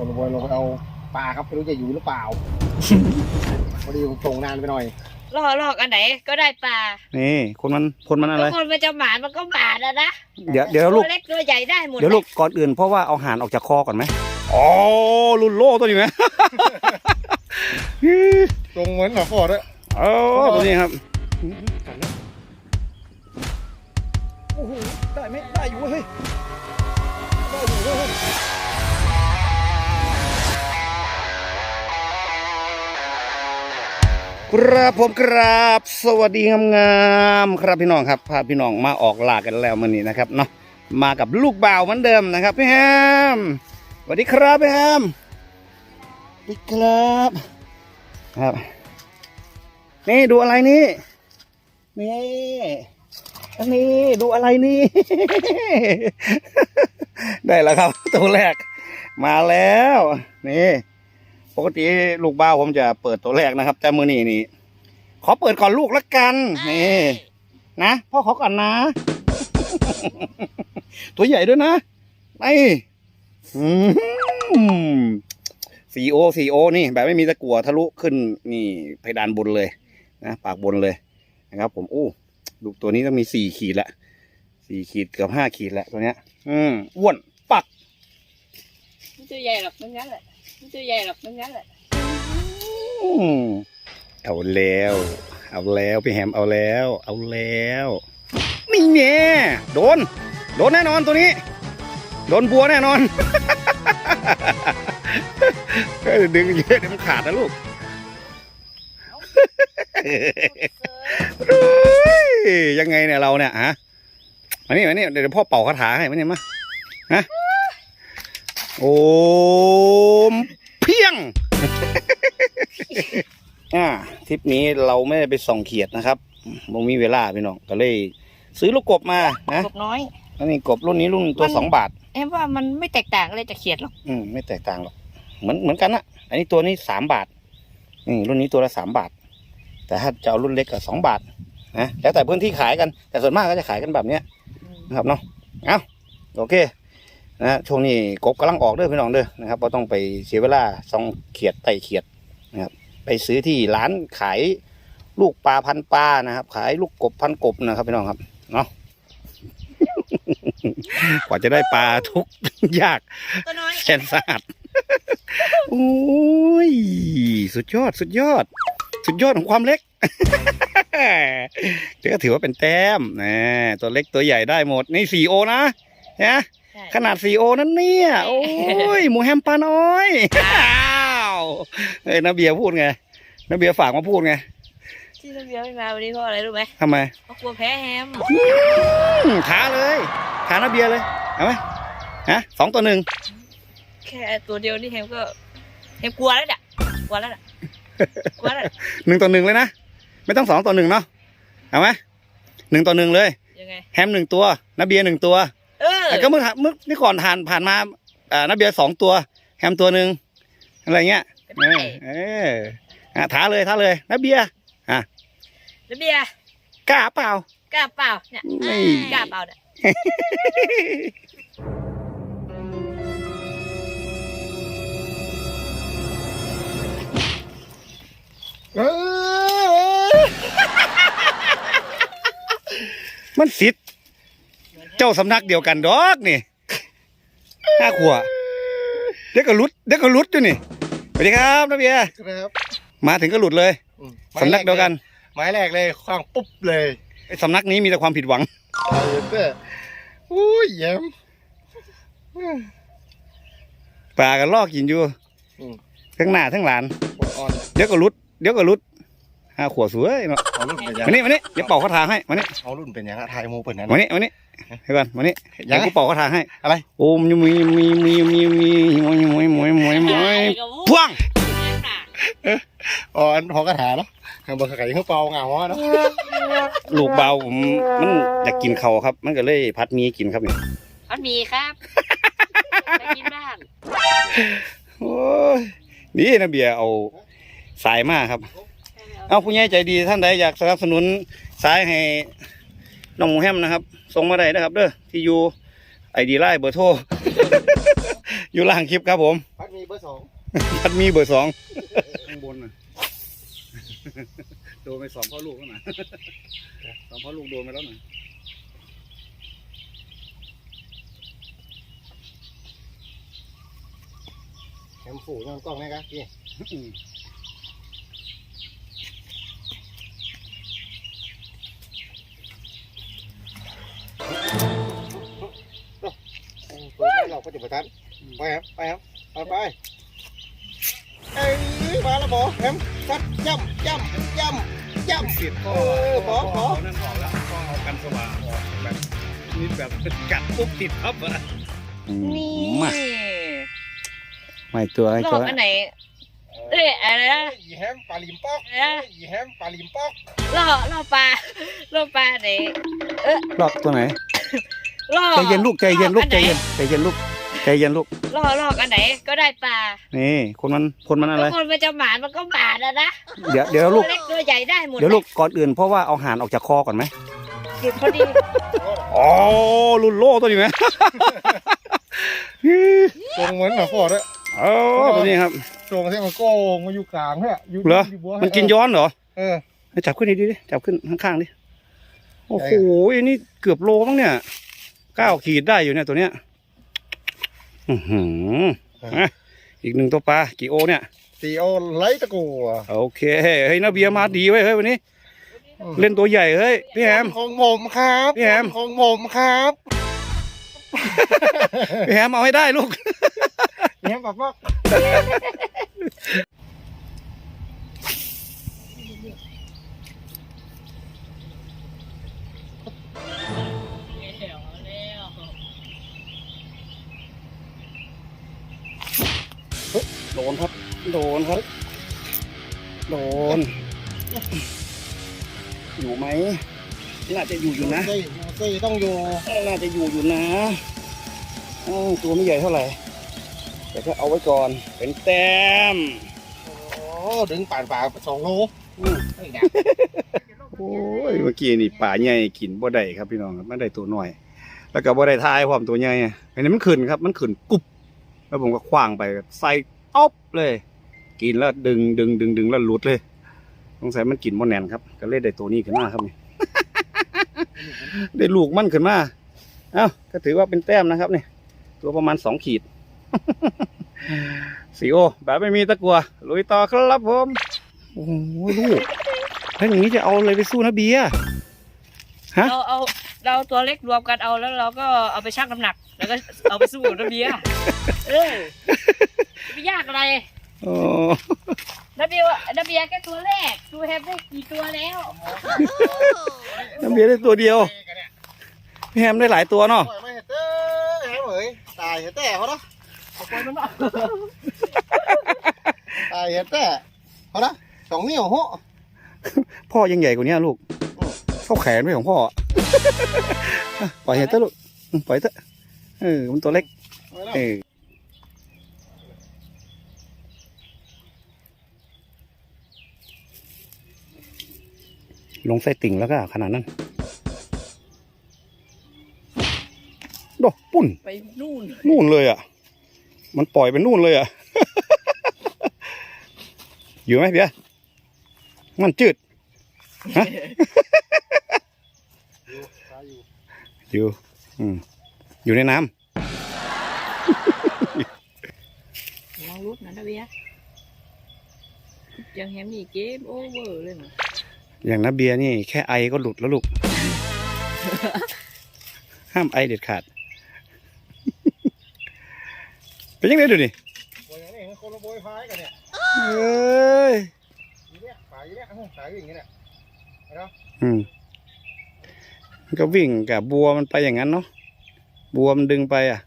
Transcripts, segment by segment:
คนบอยลงไปเอาปลาครับไม่รู้จะอยู่หรือเปล่าพอดีผมส่งนานไปหน่อยลอกลอกอันไหนก็ได้ปลานี่คนมันคนมันอะไร ทุกคนมันจะหมานมันก็หมานนะนะเดี๋ยวเดี๋ยวลูกตัวเล็กตัวใหญ่ได้หมดเดี๋ยวลูกก่อนอื่นเพราะว่าเอาหานออกจากคอก่อนไหมอ๋อรุ่นโล่ตัวนี้ไหมตรงเหมือนหนอฟอดด้วยเออตัวนี้ครับโอ้โหได้ไหมได้อยู่เฮ้ยได้อยู่เว้ย ครับผมครับ สวัสดีงามๆครับพี่น้องครับพาพี่น้องมาออกลากันแล้วมันนี้นะครับเนาะมากับลูกบ่าวเหมือนเดิมนะครับพี่แฮมสวัสดีครับพี่แฮมสวัสดีครับครับ นี่ดูอะไรนี่นี่อันนี้ดูอะไรนี่ ได้แล้วครับตัวแรกมาแล้ว นี่ กติลูกบ้าวผมจะเปิดตัวแรกนะครับ แต่มือนี้นี่ ขอเปิดก่อนลูกละกันนี่นะพ่อขอก่อนนะ ตัวใหญ่ด้วยนะไอ้สีโอสีโอนี่ แบบไม่มีตะกั่วทะลุขึ้นนี่เพดานบนเลยนะปากบนเลยนะครับ ผมโอ้ลูกตัวนี้ต้องมีสี่ขีดละสี่ขีดเกือบห้าขีดละตัวเนี้ย อืมอ้วนปักไม่ตัวใหญ่หรอกมันงั้นแหละ ไม่ตัวใหญ่หรอกมันงั้นแหละอืมเอาแล้ว เอาแล้วพี่แฮมเอาแล้ว เอาแล้วนี่แน่โดน โดนแน่นอนตัวนี้ โดนบัวแน่นอนเฮ้ยดึงเยอะเดี๋ยวมันขาดนะลูกยยังไงเนี่ยเราเนี่ยฮะมานี่มานี่เดี๋ยวพ่อเป่าคาถาให้มาเนี่ยมาฮะ โอมเพียง อ่าทริปนี้เราไม่ได้ไปส่องเขียดนะครับบ่มีเวลาพี่น้องก็เลย ซื้อลูกกบมานะกบน้อยอันนี้กบรุ่นนี้รุ่นตัวมันสองบาทเอ็มว่ามันไม่แตกต่างอะไรจากเขียดหรอกอืมไม่แตกต่างหรอกเหมือนเหมือนกันนะอันนี้ตัวนี้สามบาทอืมรุ่นนี้ตัวละสามบาท แต่ถ้าจะเอารุ่นเล็กก็สองบาทนะแล้วแต่พื้นที่ขายกันแต่ส่วนมากก็จะขายกันแบบเนี้ยนะครับเนาะเอาโอเค นะช่วงนี้กบกำลังออกเด้อพี่น้องเด้อนะครับก็ต้องไปเสียเวลาส่องเขียดไต่เขียดนะครับไปซื้อที่ร้านขายลูกปลาพันปลานะครับ ขายลูกกบพันกบนะครับพี่น้องครับเนาะกว่าจะได้ปลาทุกยากตัวน้อยแสนสะอาดโอ้ยสุดยอดสุดยอด สุดยอดของความเล็กเดี๋ยวก็ถือว่าเป็นแต้มนะตัวเล็กตัวใหญ่ได้หมดนี่สี่โอนะนะใช่ ขนาดสี่โอนั่นเนี่ย โอ้ยหมูแฮมปลาน้อยอ้าวเอ้ยนาเบียร์พูดไงนาเบียร์ฝากมาพูดไงที่ระเบียงไม่มาวันนี้เพราะอะไรรู้ไหมทำไมเพราะกลัวแพ้แฮมอืมท้าเลยท้านาเบียร์เลยเอาไหมฮะสองต่อหนึ่งแค่ตัวเดียวนี่แฮมก็แฮมกลัวแล้วเนี่ยกลัวแล้วเนี่ยกลัวแล้วเนี่ยหนึ่งต่อหนึ่งเลยนะไม่ต้องสองต่อหนึ่งเนาะเอาไหมหนึ่งต่อหนึ่งเลยยังไงแฮมหนึ่งตัวนาเบียร์หนึ่งตัวเออ แต่ก็เมื่อเมื่อนี่ก่อนผ่านผ่านมาอ่านาเบียร์สองตัว แฮมตัวหนึ่งอะไรเงี้ยเออเอออะท้าเลยท้าเลยนาเบียร์ระเบียงกล้าเปล่ากล้าเปล่าเนี่ยนี่กล้าเปล่าเนี่ยเออมันสิทธิ์ เจ้าสำนักเดียวกันดอกนี่ห้าขวบเด็กก็หลุดเด็กก็หลุดอยู่นี่สวัสดีครับนาเบียร์ครับมาถึงก็หลุดเลยอืมสำนักเดียวกันไม้แรกเลยคว้างปุ๊บเลยไอ้สำนักนี้มีแต่ความผิดหวังเออเด้ออุ้ยแย้มปลากันลอกกินอยู่อืมทั้งหน้าทั้งหลานปวดอ่อนเดี๋ยวก็หลุดเดี๋ยวก็หลุด ห้าขวบสวยเนาะเอารุ่นเป็นยังมานี่มานี่เดี๋ยวเป่าคาถาให้มานี่เอารุ่นเป็นยังอะทายโมเป็นนั้นมานี่มานี่ให้ก่อนมานี่ยัเดี๋ยงวไงกูเป่าคาถาให้อะไรโอมยมีมีมีมีมีมวยมวยมวยมวยมวยพ่วงอ๋ออันของกระถาเนาะทางบนขายข้าวเปล่าเหงาอะเนาะลูกเบาผมมันอยากกินเขาวครับ มันก็เลยพัดมีกินครับนี่มันมีครับไปกินบ้างโอ้ยนี่นะเบียร์เอาสายมาครับ เอาผู้ใหญ่ใจดีท่านใดอยากสนับสนุนสายให้น้องหมูแฮมนะครับส่งมาได้นะครับเด้อที่อยู่ไอดีไลน์เบอร์โทร อยู่ล่างคลิปครับผมพัดมีเบอร์ร์สองพัดมีเบอร์สองข้างบนน่ะโดนไปสองพ่อลูกแล้วนะสองพ่อลูกโดนไปแล้วนะแคมฝูนอนกล้องไหมครับพี่ ปิดให้เราก็จะประทันไปครับไปครับไปไปเอ้ยมาแล้วบอแฮมซัดย่ำย่ำย่ำย่ำเสียบข้อเออพอพอนั่นออกแล้วข้อเอากันสว่างออกแบบนี่แบบกัดปุ๊บติดพับอะนี่มาไม่ตัวไอ้ลตัอวกอันไหนเอ้ยอะไรนะอีแฮมปลาลิมปอกอะไรนะอีแฮมปลาลิมปอกล่อล่อปลาล่อปลาไหนลอกตัวไหนล่อใจเย็นลูกใจเย็นลูกอันใจไหนเย็นใจเย็นลูก ใจเย็นลูกล่อลอกอันไหนก็ได้ปลา นี่คนมันคนมันอะไรทุกคนมันจะหมานมันก็หมานนะนะ เดี๋ยวเดี๋ยวลูกตัวเล็กตัวใหญ่ได้หมด เดี๋ยวลูกก่อนอื่นเพราะว่าเอาหานออกจากคอก่อนไหมหยุดพอดีอ๋อรุ่นโล่ตัวนี้ไหมตรงเหมือนหมาฟอดอะอ๋อตัวนี้ครับตรงที่มันโก้งมาอยู่กลางเนี่ยอยู่เหรอยู่บัวมันกินย้อนเหรอ เออให้จับขึ้นดีๆดิจับขึ้นข้างๆดิ โอ้โหอันนี้เกือบโลมั้งเนี่ยเก้าขีดได้อยู่เนี่ยตัวเนี้ย อือหืออะอีกหนึ่งตัวปลากี่โอเนี่ย ตีโอไลท์ตะกัวโอเคเฮ้ยนาเบียร์มาดีเว้ยเฮ้ยวันนี้ เล่นตัวใหญ่เฮ้ยพี่แฮม ของผมครับพี่แฮม ของผมครับพี่แฮมเอาให้ได้ลูกพี่แฮมแบบว่า ดนครับ โดนครับ โดน อยู่ไหมน่าจะอยู่อยู่นะซี่ซี่ต้องอยู่ น่าจะอยู่อยู่นะอ้าวตัวไม่ใหญ่เท่าไหร่ แต่ก็เอาไว้ก่อน เป็นแต้ม โอ้ดึงป่านป่าสองโลอืมเฮ้ยนะโอ้ยเมื่อกี้นี่ป่าใหญ่กินบ่ได้ครับพี่น้องครับไม่ได้ตัวน้อย แล้วก็บ่ได้ทายความตัวใหญ่อะอันนี้มันขึ้นครับ มันขึ้นกุบแล้วผมก็คว้างไปใส่ อ๊อบเลย กินแล้วดึงดึงดึงดึงแล้วหลุดเลยสงสัยมันกินบ่แน่นครับ ก็เลยได้ตัวนี้ขึ้นมาครับนี่ ได้ลูกมันขึ้นมา เอ้าก็ถือว่าเป็นแต้มนะครับนี่ตัวประมาณสองขีดสีโอแบบไม่มีตะกัวลุยต่อครับผม โอ้โหลูกถ้าอย่างนี้จะเอาอะไรไปสู้นะเบียร์ฮะเราเอาเราเอาตัวเล็กรวมกันเอาแล้วเราก็เอาไปชั่งน้ำหนัก แล้วก็เอาไปสู้กับระเบียร์ เออไม่ยากอะไรโอ้ระเบียร์ระเบียร์แค่ตัวแรกดูแฮมได้กี่ตัวแล้วน้ำเบียร์ได้ตัวเดียวพี่แฮมได้หลายตัวเนาะปล่อยไม่เห็นเต้แฮมเอ๋ยตายเห็นแต่เขาเนาะเอาไปมันเนาะตายเห็นแต่เขาเนาะสองนิ้วโหพ่อยังใหญ่กว่านี้ลูกเท่าแขนด้วยของพ่ออะปล่อยเห็นเถอะลูกอืมปล่อยเถอะเออมันตัวเล็กเออ ลงใส่ติ่งแล้วก็ขนาดนั้นโดปุ่นไปนู่นนู่นเลยอะ มันปล่อยไปนู่นเลยอะ อยู่ไหมเบียร์มันจืดอยู่ อืมอยู่ในน้ำลองรุดนะระเบียร์ยังแฮมนี่เกมโอเวอร์เลยนะ อย่างน้าเบียร์นี่แค่ไอก็หลุดแล้วลูก ห้ามไอเด็ดขาด เป็นยังไงดูดิโอ้ยนี่มันคนละโบยพายกันเนี่ยเอ้ยอีเนี่ยสายอีเนี่ยสายอย่างเงี้ยเนี่ยอืมมันก็วิ่งกับบัวมันไปอย่างนั้นเนาะบัวมันดึงไปอะ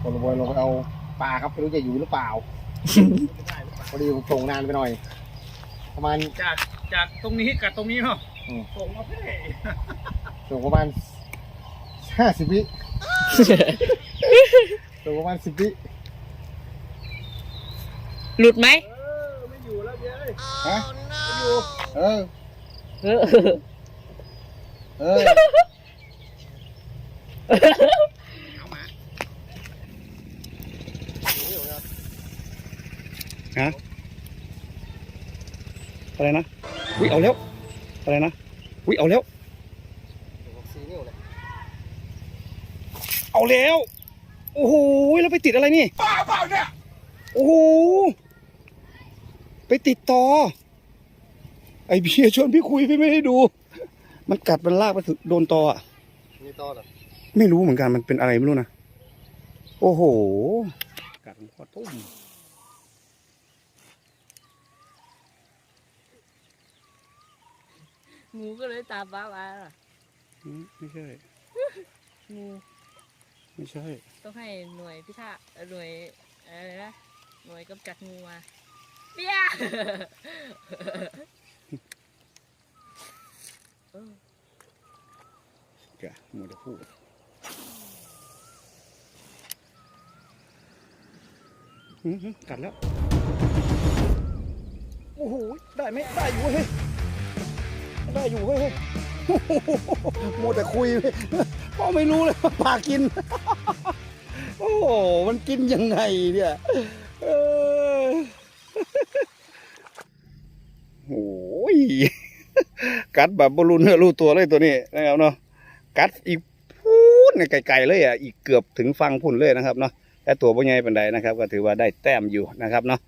คนละโบยลงไปเอา ปลาครับไม่รู้จะอยู่หรือเปล่าพอดีผมส่งนานไปหน่อย ประมาณจากจากตรงนี้กับตรงนี้เนาะอืมส่งมาเพ่ส่งประมาณห้าสิบวิส่งประมาณสิบวิหลุดไหมเออไม่อยู่แล้วเบียร์เอ้ยฮะเออ เออ เออ อะไรนะวิเอาแล้วอะไรนะวิเอาแล้วสี่นิ้วเลยเอาแล้วโอ้โหแล้วไปติดอะไรนี่บ้าเปล่าเนี่ยโอ้โหไปติดต่อ ไอเบียร์ชวนพี่คุยพี่ไม่ได้ดู มันกัดมันลากไปถึงโดนตออะมีต้อเหรอไม่รู้เหมือนกันมันเป็นอะไรไม่รู้นะโอ้โหกัดพอตุ้ม งูก็เลยตามป้ามาล่ะอืมไม่ใช่ งูไม่ใช่ ต้องให้หน่วยพิทักษ์เอ่อหน่วยอะไรนะหน่วยกำจัดงูมาเบี้ยเออแกมัวแต่พูดอื้อหือกัดแล้ว โอ้โห ได้ไหมได้อยู่เฮ้ย ได้อยู่เฮ้ยเฮ้ยมัวแต่คุยพ่อไม่รู้เลยว่าปลากิน โอ้โหมันกินยังไงเนี่ยเออโอ้ยกัดแบบบรูเนื้อรู้ตัวเลยตัวนี้นะครับเนาะกัดอีกพูดไกลๆเลยอะอีกเกือบถึงฟังพุ่นเลยนะครับเนาะแต่ตัวบ่ใหญ่เป็นใดนะครับ ก็ถือว่าได้แต้มอยู่นะครับเนาะ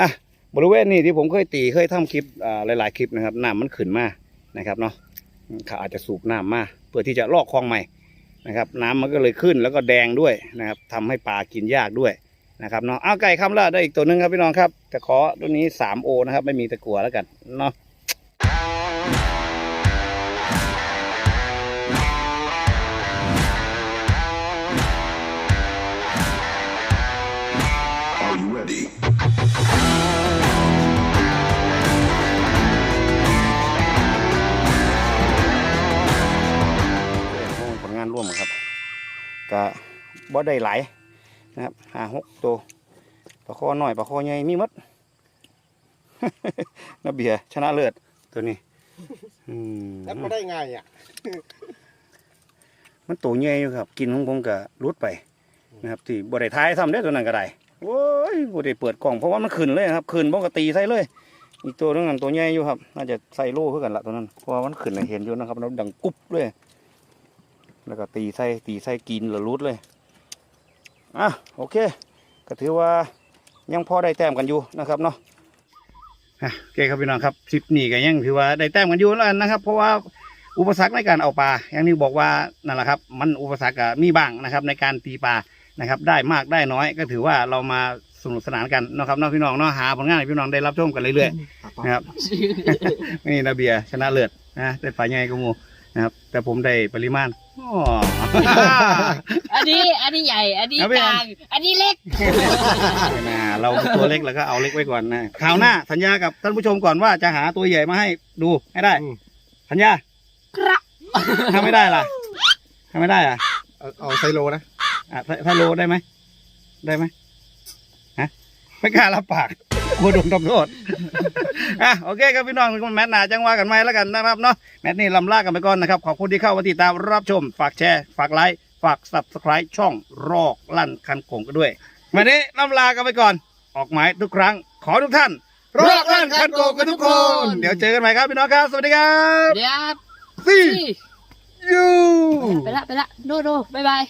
อะบริเวณนี้ที่ผมเคยตีเคยทำคลิปอ่าหลายๆคลิปนะครับน้ำมันขึ้นมา นะครับเนาะเขาอาจจะสูบน้ำมาเพื่อที่จะลอกคลองใหม่นะครับ น้ำมันก็เลยขึ้นแล้วก็แดงด้วยนะครับทำให้ปลากินยากด้วยนะครับเนาะเอาไก่คำละได้อีกตัวหนึ่งครับพี่น้องครับแต่ขอตัวนี้3โอนะครับ ไม่มีตะกั่วแล้วกันเนาะ บ่ได้หลายนะครับห้าหกตัวปลาคอหน่อยปลาคอใหญ่มีหมดน้าเบียร์ชนะเลิศตัวนี้อืมแล้วมาได้ไงอะ มันตัวใหญ่อยู่ครับ กินของผมก็รุดไปนะครับที่บ่ได้ท้ายทำได้ตัวนั้นก็ได้โอ้ยบ่ได้เปิดกล่องเพราะว่ามันขึ้นเลยครับขึ้นปกติใส่เลย อีกตัวนึงนั่นตัวใหญ่อยู่ครับ น่าจะใส่โล่เพื่อกันละตัวนั้นเพราะว่ามันขึ้นให้เห็นอยู่นะครับแล้วดังกุ๊บเลย แล้วก็ตีไส้ตีไส้กินหรือรุดเลย อะโอเค ก็ถือว่ายังพอได้แต้มกันอยู่นะครับเนาะอะโอเคครับพี่น้องครับทริปนี้ก็ยังถือว่าได้แต้มกันอยู่แล้วกันนะครับ เพราะว่าอุปสรรคในการเอาปลาอย่างที่บอกว่านั่นแหละครับ มันอุปสรรคก็มีบ้างนะครับ ในการตีปลานะครับ ได้มากได้น้อยก็ถือว่าเรามาสนุกสนานกันเนาะครับเน้องพี่น้องเนาะหาผลงานให้พี่น้องได้รับชมกันเรื่อยๆนะครับนี่นาเบียร์ชนะเลิศนะได้ปลาใหญ่กว่าหมูนะครับแต่ผมได้ปริมาณ อ๋อ อันนี้อันนี้ใหญ่ อันนี้เอาไปกลาง อันนี้เล็กไม่น่าเราตัวเล็กแล้วก็เอาเล็กไว้ก่อนนะคราวหน้าสัญญากับท่านผู้ชมก่อนว่าจะหาตัวใหญ่มาให้ดูให้ได้ อืม สัญญาครับ ถ้าไม่ได้ล่ะถ้าไม่ได้อะเอาเอาไซโลนะ อะถ้าถ้าโลได้ไหมได้ไหมฮะไม่กล้ารับปากกลัวโดนทำโทษ อะโอเคครับพี่น้องแมทหนาจังว่ากันไหมแล้วกันนะครับเนาะแมทนี่ลำลากันไปก่อนนะครับ ขอบคุณที่เข้ามาติดตามรับชม ฝากแชร์ ฝากไลค์ ฝาก subscribe ช่องรอกลั่นคันโกงกันด้วยวันนี้ลำลากันไปก่อน ออกหมายทุกครั้ง ขอทุกท่านรอกลั่นคันโกงกันทุกคน เดี๋ยวเจอกันใหม่ครับพี่น้องครับ สวัสดีครับเดี๋ยว See นี่ you ไปละไปละโดโดบายบาย